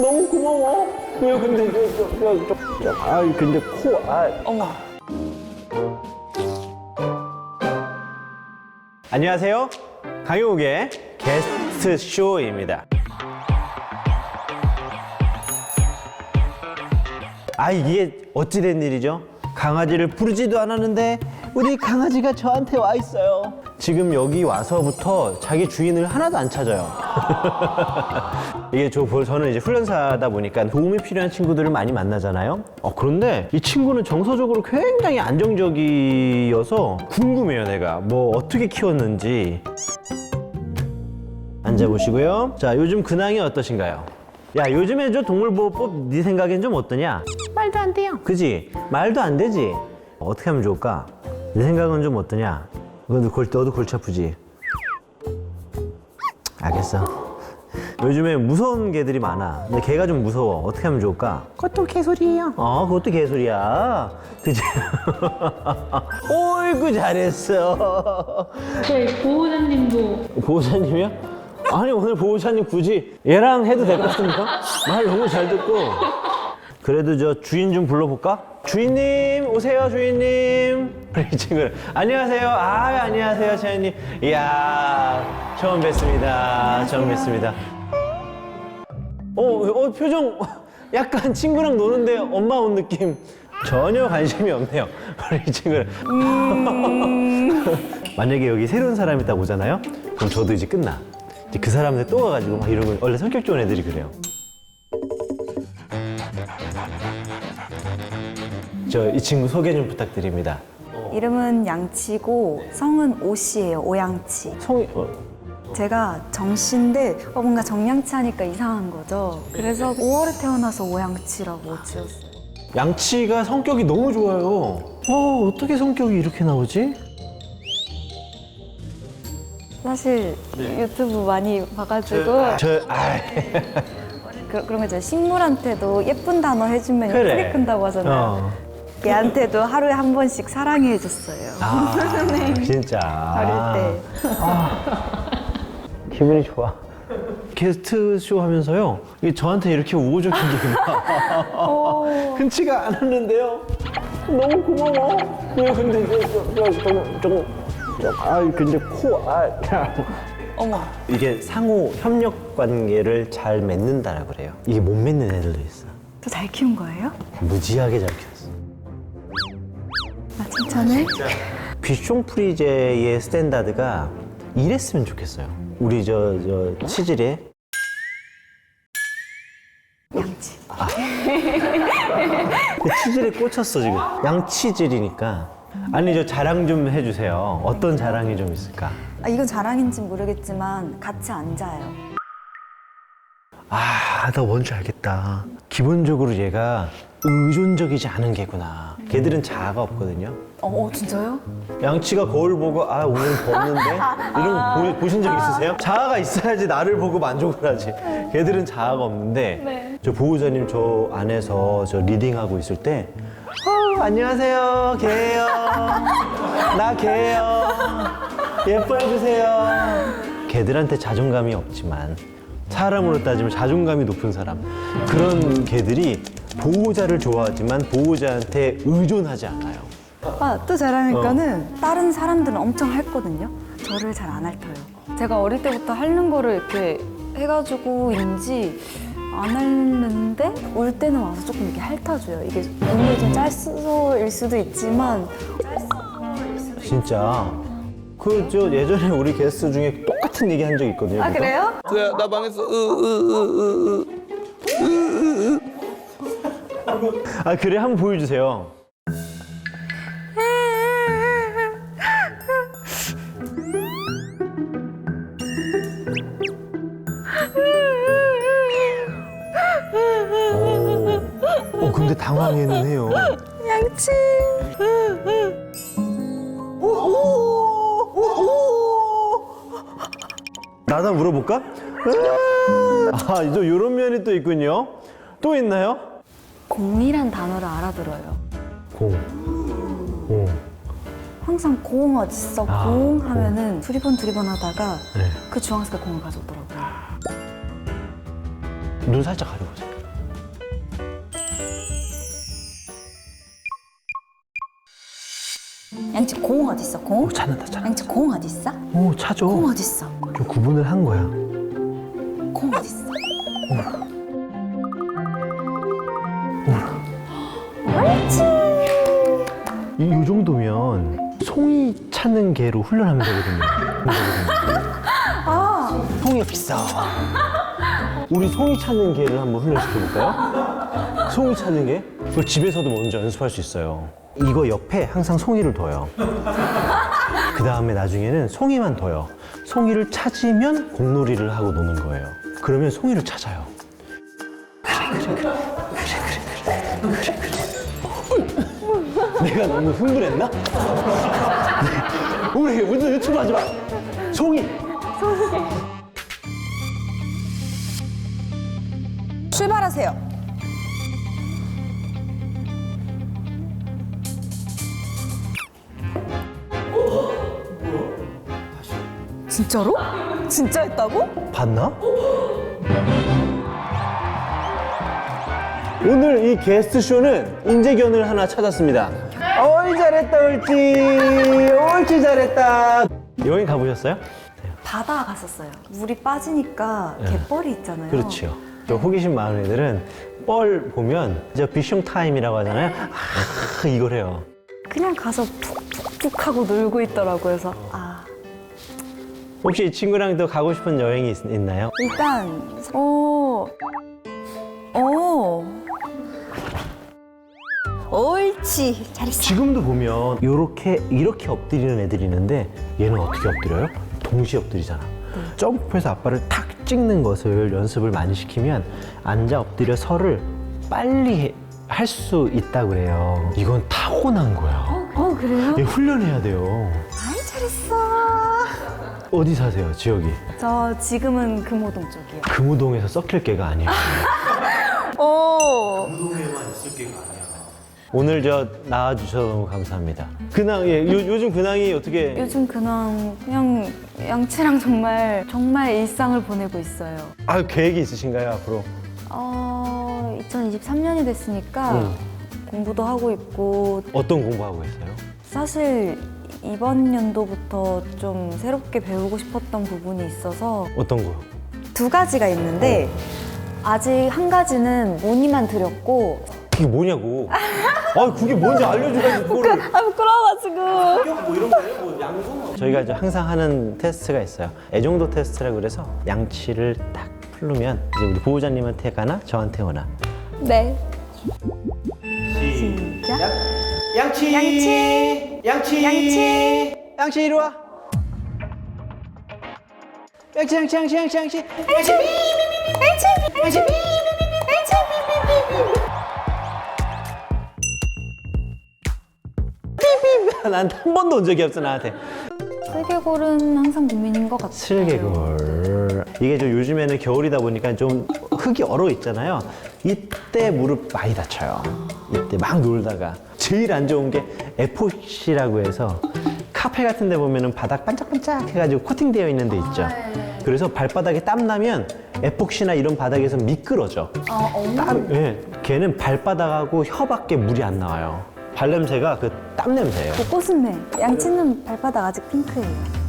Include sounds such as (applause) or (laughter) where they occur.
너무 고마워. 야, 근데, 저, 저, 저, 저, 아, 근데 코, 아. 어머. 안녕하세요. 강효욱의 게스트 쇼입니다. 아, 이게 어찌 된 일이죠? 강아지를 부르지도 않았는데 우리 강아지가 저한테 와 있어요. 지금 여기 와서부터 자기 주인을 하나도 안 찾아요. (laughs) 이게 저 볼- 저는 이제 훈련사다 보니까 도움이 필요한 친구들을 많이 만나잖아요. 어, 그런데 이 친구는 정서적으로 굉장히 안정적이어서 궁금해요, 내가. 뭐 어떻게 키웠는지. 앉아보시고요. 자, 요즘 근황이 어떠신가요? 야, 요즘에 저 동물보호법 네 생각엔 좀 어떠냐? 말도 안 돼요. 그지? 말도 안 되지? 어떻게 하면 좋을까? 내 생각은 좀 어떠냐? 너도 골, 너도 골치 아프지? 알겠어. 요즘에 무서운 개들이 많아. 근데 개가 좀 무서워. 어떻게 하면 좋을까? 그것도 개소리예요. 어, 그것도 개소리야. 그지? (laughs) 어이구, 잘했어. 저희 보호자님도 보호자님이요? 아니, 오늘 보호자님 굳이 얘랑 해도 될 것 같습니까? 말 너무 잘 듣고. 그래도 저 주인 좀 불러볼까? 주인님, 오세요, 주인님. (laughs) 우리 친구, 안녕하세요. 아, 안녕하세요, 채연님. 이야, 처음 뵙습니다. 처음 뵙습니다. 어, 어, 표정 (laughs) 약간 친구랑 노는데 엄마 온 느낌. 전혀 관심이 없네요. (laughs) 우리 친구는. 만약에 여기 새로운 사람이 딱 오잖아요? 그럼 저도 이제 끝나. 이제 그 사람한테 또 와가지고 막 이러고 원래 성격 좋은 애들이 그래요. 저 이 친구 소개 좀 부탁드립니다. 이름은 양치고 성은 오씨예요. 오양치. 성이 어, 제가 정씨인데 어, 뭔가 정양치 하니까 이상한 거죠. 그래서 5월에 태어나서 오양치라고 지었어요. 양치가 성격이 너무 좋아요. 어 어떻게 성격이 이렇게 나오지? 사실 유튜브 많이 봐가지고 저 아, (laughs) 그, 그런 거죠. 식물한테도 예쁜 단어 해주면 그래. 예쁘게 큰다고 하잖아요. 어. 얘한테도 하루에 한 번씩 사랑해 해줬어요. 아 (laughs) 진짜. 어릴 때. 기분이 좋아. 게스트 쇼 하면서요. 이게 저한테 이렇게 우호적인 얘기가 흔치가 않았는데요. 너무 고마워. 왜 근데 저 저저저 아 근데 코 아. 어머. 이게 상호 협력 관계를 잘 맺는다라 그래요. 이게 못 맺는 애들도 있어. 또 잘 키운 거예요? 무지하게 잘 키웠 칭찬해? 비숑 프리제의 스탠다드가 이랬으면 좋겠어요. 우리 저 저 치질에 양치. 그 치질에 꽂혔어 지금. 양치질이니까. 아니 저 자랑 좀 해주세요. 어떤 자랑이 좀 있을까? 아, 이건 자랑인지 모르겠지만 같이 앉아요. 아, 나 뭔지 알겠다. 기본적으로 얘가 의존적이지 않은 개구나. 걔들은 자아가 없거든요. 어, 어 진짜요? 양치가 거울 보고 아 오늘 벗는데 (laughs) 이런 거 보, 보신 적 있으세요? 자아가 있어야지 나를 보고 만족을 하지. 걔들은 자아가 없는데 저 보호자님 저 안에서 저 리딩하고 있을 때 어, 안녕하세요 개예요 나 개예요 예뻐해 주세요. 개들한테 자존감이 없지만 사람으로 따지면 자존감이 높은 사람 그런 개들이 보호자를 좋아하지만 보호자한테 의존하지 않아요. 아, 또 자랑일까는 다른 사람들은 엄청 핥거든요. 저를 잘 안 핥아요. 제가 어릴 때부터 핥는 거를 이렇게 해가지고인지 안 핥는데 올 때는 와서 조금 이렇게 핥아줘요. 이게 눈이 좀 짤서일 수도 있지만 진짜 그 저 예전에 우리 게스트 중에 똑 같은 얘기 한 적 있거든요. 아 누가? 그래요? 그야 나 방에서 으으 으 으 으 아 그래 한번 보여주세요. 어, 어 근데 당황해는 해요. 양치. 나다 물어볼까? 아, 또 이런 면이 또 있군요. 또 있나요? 공이란 단어를 알아들어요. 공. 공. 항상 공 어딨어 아, 공 하면은 두리번 두리번 하다가 네. 그 주황색 공을 가져오더라고요. 눈 살짝 가려보 양치 공 어디 있어? 공? 오, 찾는다, 찾는다. 양치 공 어디 있어? 오, 찾아. 공 어디 있어? 좀 구분을 한 거야. 공 어디 있어? 이, 이 정도면 송이 찾는 개로 훈련하면 되거든요. (laughs) 아. 송이가 비싸. 우리 송이 찾는 개를 한번 훈련시켜볼까요? 송이 찾는 개? 그걸 집에서도 먼저 연습할 수 있어요. 이거 옆에 항상 송이를 둬요. 그 다음에 나중에는 송이만 둬요. 송이를 찾으면 공놀이를 하고 노는 거예요. 그러면 송이를 찾아요. 내가 너무 흥분했나? 네. 우리 무슨 유튜브 하지 마. 송이. 출발하세요. 진짜로? 진짜 했다고? 봤나? 오늘 이 게스트 쇼는 인재견을 하나 찾았습니다. 어이 잘했다 옳지 옳지 잘했다. 여행 가보셨어요? 바다 갔었어요. 물이 빠지니까 갯벌이 있잖아요. 그렇죠. 저 호기심 많은 애들은 뻘 보면 저 비숑 타임이라고 하잖아요. 아, 이걸 해요. 그냥 가서 푹푹푹 하고 놀고 있더라고요. 그래서 아 혹시 이 친구랑 또 가고 싶은 여행이 있, 있나요? 일단 오 오. 옳지 잘했어. 지금도 보면 이렇게 이렇게 엎드리는 애들이 있는데 얘는 어떻게 엎드려요? 동시에 엎드리잖아. 점프해서 아빠를 탁 찍는 것을 연습을 많이 시키면 앉아 엎드려 서를 빨리 할 수 있다 그래요. 이건 타고난 거야. 어 그래요? 얘 훈련해야 돼요. 아이 잘했어. 어디 사세요, 지역이? 저 지금은 금호동 쪽이요. 금우동에서 썩힐 개가 아니에요. (laughs) 오. 오늘 저 나와주셔서 너무 감사합니다. 근황, 예, 요, 요즘 근황이 어떻게 요즘 그냥 그냥 양치랑 정말 정말 일상을 보내고 있어요. 아 계획이 있으신가요 앞으로? 어 2023년이 됐으니까 음. 공부도 하고 있고 어떤 공부하고 계세요? 사실 이번 연도부터 좀 새롭게 배우고 싶었던 부분이 있어서 어떤 거? 두 가지가 있는데 아직 한 가지는 문의만 드렸고 그게 뭐냐고. 아, 그게 뭔지 알려줘야지 그거를. 아 부끄러워가지고 뭐 이런 거예요? 뭐 양성? 저희가 이제 항상 하는 테스트가 있어요. 애정도 테스트라 그래서 양치를 딱 풀르면 이제 우리 보호자님한테 가나 저한테 오나. 네. 시작. 양치. 양치. 양치. 양치. 양치 이리 와. 양치 양치 양치 양치 양치. 난한 번도 온 적이 없어 나한테. 슬개골은 항상 고민인 것 같아요. 슬개골. 이게 좀 요즘에는 겨울이다 보니까 좀 흙이 얼어 있잖아요. 이때 무릎 많이 다쳐요. 이때 막 놀다가 제일 안 좋은 게 에포시라고 해서 카페 같은 데 보면은 바닥 반짝반짝 해가지고 코팅되어 있는 데 있죠. 그래서 발바닥에 땀 나면 에폭시나 이런 바닥에서 미끄러져. 땀, 예, 걔는 발바닥하고 혀밖에 물이 안 나와요. 발냄새가 그 땀 냄새예요. 꽃꽃은네 양치는 발바닥 아직 핑크예요.